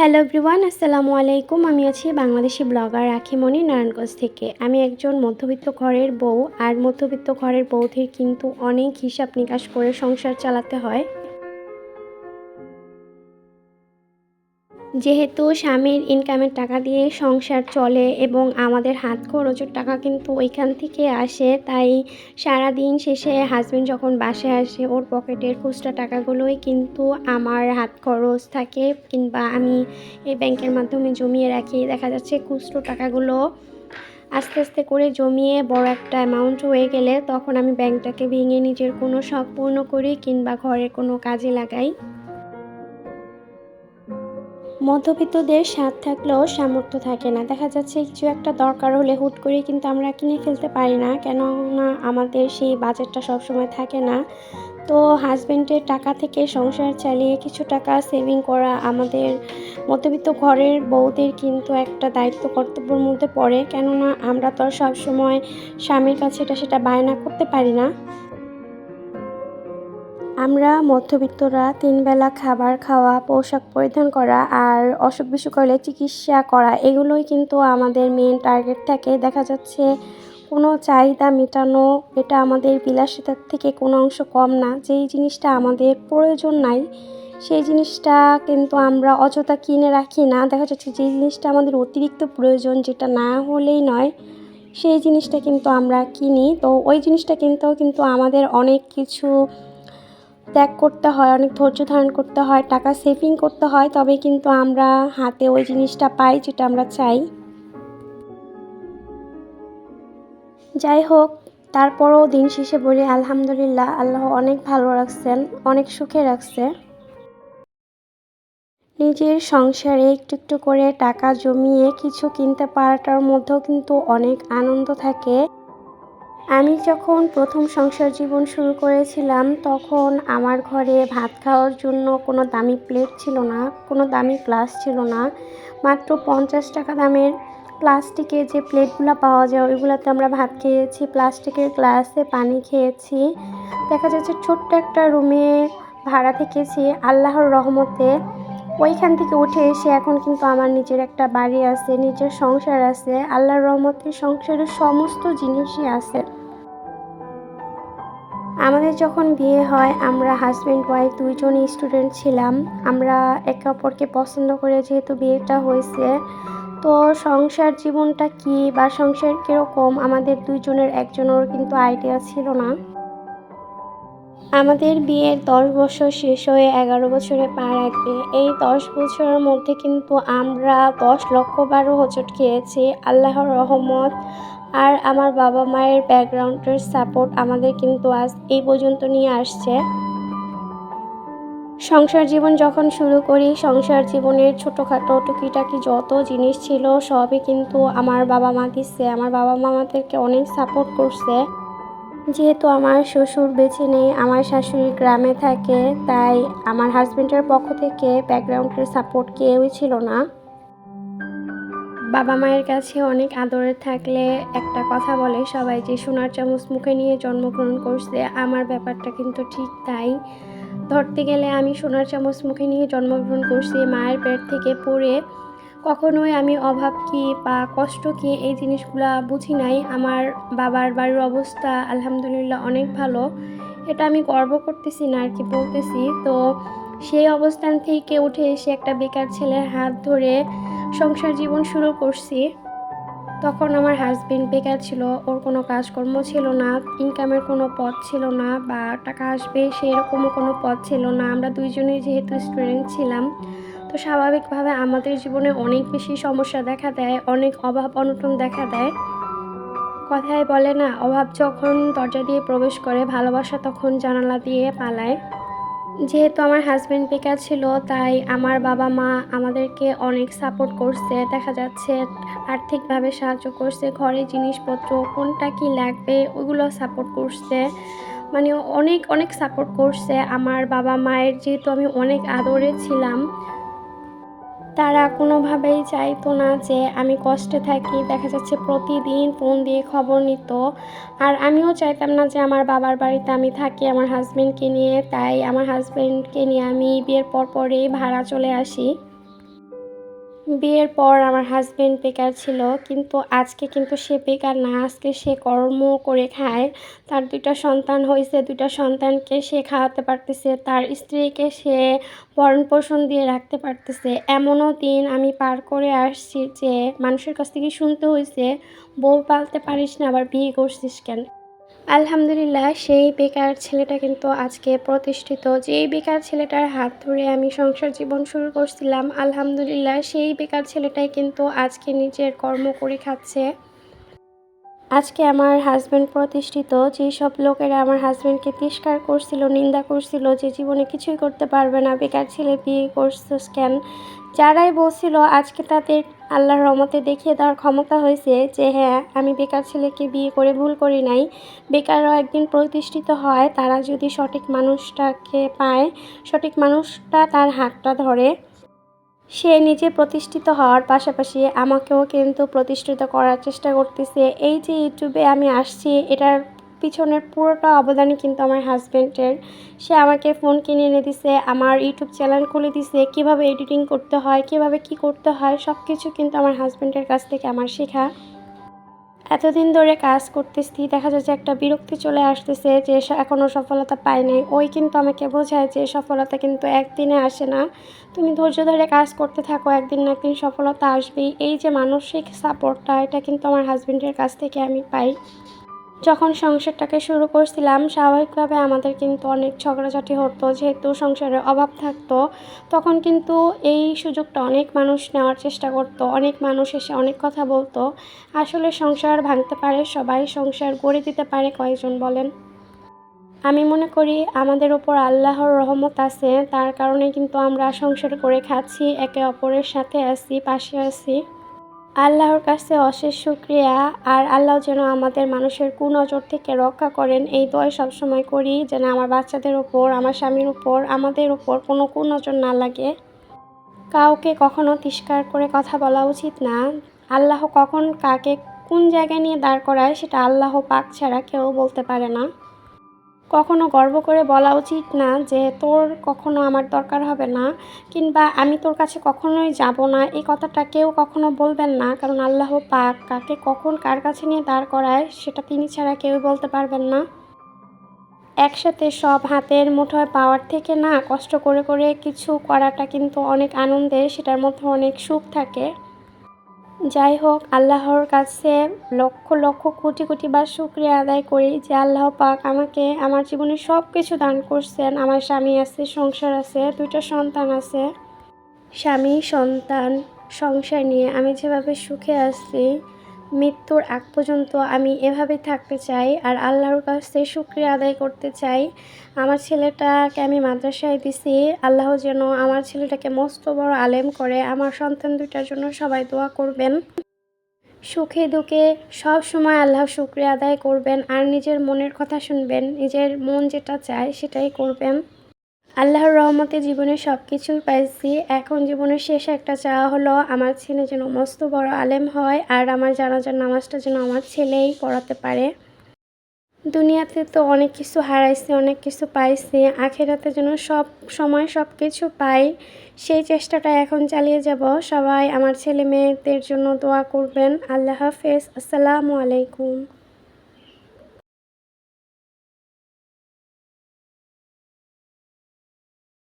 Hello everyone আসসালামু আলাইকুম। আমি আছি বাংলাদেশি ব্লগার রাখিমণি নারায়ণগঞ্জ থেকে। আমি একজন মধ্যবিত্ত ঘরের বউ, আর মধ্যবিত্ত ঘরের বউদের কিন্তু অনেক হিসাব নিকাশ করে সংসার চালাতে হয়। যেহেতু স্বামীর ইনকামের টাকা দিয়ে সংসার চলে এবং আমাদের হাত খরচের টাকা কিন্তু ওইখান থেকে আসে, তাই সারা দিন শেষে হাজব্যান্ড যখন বাসায় আসে, ওর পকেটের খুচরা টাকাগুলোই কিন্তু আমার হাত খরচ থাকে কিংবা আমি এই ব্যাংকের মাধ্যমে জমিয়ে রাখি। দেখা যাচ্ছে খুচরো টাকাগুলো আস্তে আস্তে করে জমিয়ে বড় একটা অ্যামাউন্ট হয়ে গেলে তখন আমি ব্যাংকটাকে ভেঙে নিজের কোনো শখ পূর্ণ করি কিংবা ঘরের কোনো কাজে লাগাই। মধ্যবিত্তদের স্বাদ থাকলেও সামর্থ্য থাকে না। দেখা যাচ্ছে কিছু একটা দরকার হলে হুট করে কিন্তু আমরা কিনে ফেলতে পারি না, কেননা আমাদের সেই বাজেটটা সবসময় থাকে না। তো হাজব্যান্ডের টাকা থেকে সংসার চালিয়ে কিছু টাকা সেভিং করা আমাদের মধ্যবিত্ত ঘরের বউদের কিন্তু একটা দায়িত্ব কর্তব্যের মধ্যে পড়ে, কেননা আমরা তো সবসময় স্বামীর কাছে এটা সেটা বায়না করতে পারি না। আমরা মধ্যবিত্তরা তিনবেলা খাবার খাওয়া, পোশাক পরিধান করা আর অসুখ বিসুখ হলে চিকিৎসা করা, এগুলোই কিন্তু আমাদের মেন টার্গেট থাকে। দেখা যাচ্ছে কোনো চাহিদা মেটানো এটা আমাদের বিলাসিতার থেকে কোনো অংশ কম না। যেই জিনিসটা আমাদের প্রয়োজন নাই, সেই জিনিসটা কিন্তু আমরা অযথা কিনে রাখি না। দেখা যাচ্ছে যে জিনিসটা আমাদের অতিরিক্ত প্রয়োজন যেটা না হলেই নয়, সেই জিনিসটা কিন্তু আমরা কিনি। তো ওই জিনিসটা কিনতেও কিন্তু আমাদের অনেক কিছু ত্যাগ করতে হয়, অনেক ধৈর্য ধারণ করতে হয়, টাকা সেভিং করতে হয়, তবে কিন্তু আমরা হাতে ওই জিনিসটা পাই যেটা আমরা চাই। যাই হোক, তারপরও দিন শেষে বলি, আলহামদুলিল্লাহ, আল্লাহ অনেক ভালো রাখছেন, অনেক সুখে রাখছে। নিজের সংসারে একটু একটু করে টাকা জমিয়ে কিছু কিনতে পারাটার মধ্যেও কিন্তু অনেক আনন্দ থাকে। আমি যখন প্রথম সংসার জীবন শুরু করেছিলাম, তখন আমার ঘরে ভাত খাওয়ার জন্য কোনো দামি প্লেট ছিল না, কোনো দামি গ্লাস ছিল না। মাত্র পঞ্চাশ টাকা দামের প্লাস্টিকের যে প্লেটগুলো পাওয়া যায়, ওইগুলোতে আমরা ভাত খেয়েছি প্লাস্টিকের গ্লাসে পানি খেয়েছি। দেখা যাচ্ছে ছোট্ট একটা রুমে ভাড়া থেকেছি, আল্লাহর রহমতে। ওইখান থেকে উঠে এসে এখন কিন্তু আমার নিজের একটা বাড়ি আছে, নিজের সংসার আছে। আল্লাহর রহমতে সংসারের সমস্ত জিনিসই আছে। আমাদের যখন বিয়ে হয়, আমরা হাজব্যান্ড ওয়াইফ দুইজনই স্টুডেন্ট ছিলাম। আমরা একে অপরকে পছন্দ করে যেহেতু বিয়েটা হয়েছে, তো সংসার জীবনটা কি বা সংসার কীরকম আমাদের দুইজনের, একজনের কিন্তু আইডিয়া ছিল না। আমাদের বিয়ের দশ বছর শেষ হয়ে এগারো বছরে পা রাখবে। এই দশ বছরের মধ্যে কিন্তু আমরা দশ লক্ষ বারো হোঁচট খেয়েছি। আল্লাহর রহমত। আর আমার বাবা মায়ের ব্যাকগ্রাউন্ডের সাপোর্ট আমাদের কিন্তু আজ এই পর্যন্ত নিয়ে আসছে। সংসার জীবন যখন শুরু করি, সংসার জীবনের ছোটোখাটো টুকিটাকি যত জিনিস ছিল সবই কিন্তু আমার বাবা মা দিচ্ছে। আমার বাবা মা আমাদেরকে অনেক সাপোর্ট করছে। যেহেতু আমার শ্বশুর বেঁচে নেই, আমার শাশুড়ি গ্রামে থাকে, তাই আমার হাজব্যান্ডের পক্ষ থেকে ব্যাকগ্রাউন্ডের সাপোর্ট কেউই ছিল না। বাবা মায়ের কাছে অনেক আদরের থাকলে একটা কথা বলে সবাই যে সোনার চামচ মুখে নিয়ে জন্মগ্রহণ করছে, আমার ব্যাপারটা কিন্তু ঠিক তাই। ধরতে গেলে আমি সোনার চামচ মুখে নিয়ে জন্মগ্রহণ করছি, মায়ের পেট থেকে পড়ে কখনোই আমি অভাব কি বা কষ্ট কি এই জিনিসগুলা বুঝি নাই। আমার বাবার বাড়ির অবস্থা আলহামদুলিল্লাহ অনেক ভালো। এটা আমি গর্ব করতেছি না আর কি বলতেছি। তো সেই অবস্থান থেকে উঠে এসে একটা বেকার ছেলের হাত ধরে সংসার জীবন শুরু করছি। তখন আমার হাজবেন্ড বেকার ছিল, ওর কোনো কাজকর্ম ছিল না ইনকামের কোনো পথ ছিল না বা টাকা আসবে সেরকমও কোনো পথ ছিল না। আমরা দুইজনেই যেহেতু স্টুডেন্ট ছিলাম তো স্বাভাবিকভাবে আমাদের জীবনে অনেক বেশি সমস্যা দেখা দেয়, অনেক অভাব অনটন দেখা দেয়। কথায় বলে না, অভাব যখন দরজা দিয়ে প্রবেশ করে, ভালোবাসা তখন জানালা দিয়ে পালায়। যেহেতু আমার হাজব্যান্ড বেকার ছিল, তাই আমার বাবা মা আমাদেরকে অনেক সাপোর্ট করছে। দেখা যাচ্ছে আর্থিকভাবে সাহায্য করছে ঘরের জিনিসপত্র কোনটা কি লাগবে ওগুলো সাপোর্ট করছে। মানে অনেক অনেক সাপোর্ট করছে। আমার বাবা মায়ের যেহেতু আমি অনেক আদরে ছিলাম তারা কোনোভাবেই চাইতো না যে আমি কষ্টে থাকি। দেখা যাচ্ছে প্রতিদিন ফোন দিয়ে খবর নিত। আর আমিও চাইতাম না যে আমার বাবার বাড়িতে আমি থাকি, আমার হাজব্যান্ডকে নিয়ে। তাই আমার হাজব্যান্ডকে নিয়ে আমি বিয়ের পর পরেই ভাড়া চলে আসি। বিয়ের পর আমার হাজব্যান্ড বেকার ছিল, কিন্তু আজকে কিন্তু সে বেকার না। আজকে সে কর্ম করে খায়, তার দুইটা সন্তান হয়েছে, দুইটা সন্তানকে সে খাওয়াতে পারতেছে, তার স্ত্রীকে সে ভরণ পোষণ দিয়ে রাখতে পারতেছে। এমনও দিন আমি পার করে আসছি যে মানুষের কাছ থেকে শুনতে হয়েছে বউ পালতে পারিস না, আবার বিয়ে করছিস কেন? আলহামদুলিল্লাহ, সেই বেকার ছেলেটা কিন্তু আজকে প্রতিষ্ঠিত। যেই বেকার ছেলেটার হাত ধরে আমি সংসার জীবন শুরু করছিলাম, আলহামদুলিল্লাহ, সেই বেকার ছেলেটাই কিন্তু আজকে নিজের কর্ম করে খাচ্ছে। আজকে আমার হাজব্যান্ড প্রতিষ্ঠিত যেসব লোকেরা আমার হাজব্যান্ডকে তিরস্কার করছিল, নিন্দা করছিল যে জীবনে কিছুই করতে পারবে না, বেকার ছেলে বিয়ে করছিস স্ক্যান যারাই বলছিল আজকে তাদের আল্লাহর রহমতে দেখিয়ে দেওয়ার ক্ষমতা হয়েছে যে হ্যাঁ আমি বেকার ছেলেকে বিয়ে করে ভুল করি নাই। বেকারও একদিন প্রতিষ্ঠিত হয়, তারা যদি সঠিক মানুষটাকে পায়, সঠিক মানুষটা তার হাতটা ধরে। সে নিজে প্রতিষ্ঠিত হওয়ার পাশাপাশি আমাকেও কিন্তু প্রতিষ্ঠিত করার চেষ্টা করতেছে। এই যে ইউটিউবে আমি আসছি, এটার পিছনের পুরোটা অবদানই কিন্তু আমার হাজব্যান্ডের সে আমাকে ফোন কিনে এনে দিছে, আমার ইউটিউব চ্যানেল খুলে দিছে, কীভাবে এডিটিং করতে হয়, কীভাবে কি করতে হয় সব কিছু কিন্তু আমার হাজব্যান্ডের কাছ থেকে আমার শেখা। এতদিন ধরে কাজ করতেছি, দেখা যাচ্ছে একটা বিরক্তি চলে আসতেছে যে এখনও সফলতা পায়নি ওই কিন্তু আমাকে বোঝায় যে সফলতা কিন্তু একদিনে আসে না। তুমি ধৈর্য ধরে কাজ করতে থাকো, একদিন না একদিন সফলতা আসবেই। এই যে মানসিক সাপোর্টটা এটা কিন্তু আমার হাজব্যান্ডের কাছ থেকে আমি পাই। যখন সংসারটাকে শুরু করছিলাম, স্বাভাবিকভাবে আমাদের কিন্তু অনেক ঝগড়াঝাটি হতো। যেহেতু সংসারের অভাব থাকতো, তখন কিন্তু এই সুযোগটা অনেক মানুষ নেওয়ার চেষ্টা করতো। অনেক মানুষ এসে অনেক কথা বলতো। আসলে সংসার ভাঙতে পারে, সবাই সংসার গড়ে দিতে পারে কয়েকজন বলেন? আমি মনে করি আমাদের ওপর আল্লাহর রহমত আছে। তার কারণে কিন্তু আমরা সংসার করে খাচ্ছি, একে অপরের সাথে আছি, পাশে আছি। আল্লাহর কাছে অশেষ শুক্রিয়া। আর আল্লাহ যেন আমাদের মানুষের কুনজর থেকে রক্ষা করেন। এই দয় সবসময় করি যেন আমার বাচ্চাদের ওপর আমার স্বামীর উপর, আমাদের উপর কোনো কুনজর না লাগে। কাউকে কখনো তিস্কার করে কথা বলা উচিত না। আল্লাহ কখন কাকে কোন জায়গায় নিয়ে দাঁড় করায় সেটা আল্লাহ পাক ছাড়া কেউ বলতে পারে না। কখনো গর্ব করে বলা উচিত না যে তোর কখনো আমার দরকার হবে না, কিংবা আমি তোর কাছে কখনোই যাব না। এই কথাটা কেউ কখনো বলবেন না, কারণ আল্লাহ পাক কাকে কখন কার কাছে নিয়ে দাঁড় করায় সেটা তিনি ছাড়া কেউ বলতে পারবেন না। একসাথে সব হাতের মুঠোয় পাওয়ার থেকে না কষ্ট করে করে কিছু করাটা কিন্তু অনেক আনন্দের সেটার মধ্যে অনেক সুখ থাকে। যাই হোক, আল্লাহর কাছে লক্ষ লক্ষ কোটি কোটি বার শুক্রিয়া আদায় করি যে আল্লাহ পাক আমাকে আমার জীবনে সব কিছু দান করছেন। আমার স্বামী আছে, সংসার আছে, দুইটা সন্তান আছে। স্বামী, সন্তান, সংসার নিয়ে আমি যেভাবে সুখে আছি মৃত্যুর আগ পর্যন্ত আমি এভাবেই থাকতে চাই আর আল্লাহর কাছে শুক্রিয়া আদায় করতে চাই। আমার ছেলেটাকে আমি মাদ্রাসায় দিছি। আল্লাহ যেন আমার ছেলেটাকে মস্ত বড় আলেম করে আমার সন্তান দুইটার জন্য সবাই দোয়া করবেন। সুখে দুঃখে সব সময় আল্লাহ শুক্রিয়া আদায় করবেন আর নিজের মনের কথা শুনবেন। নিজের মন যেটা চায় সেটাই করবেন। আল্লাহর রহমতে জীবনে সব কিছুই পাইছি। এখন জীবনের শেষ একটা চাওয়া হলো, আমার ছেলে যেন মস্ত বড় আলেম হয় আর আমার জানাজার নামাজটা যেন আমার ছেলেই পড়াতে পারে। দুনিয়াতে তো অনেক কিছু হারাইছি, অনেক কিছু পাইছি, আখেরাতে যেন সব সময় সব কিছু পাই, সেই চেষ্টাটা এখন চালিয়ে যাব। সবাই আমার ছেলে মেয়েদের জন্য দোয়া করবেন। আল্লাহ হাফেজ। আসসালামু আলাইকুম।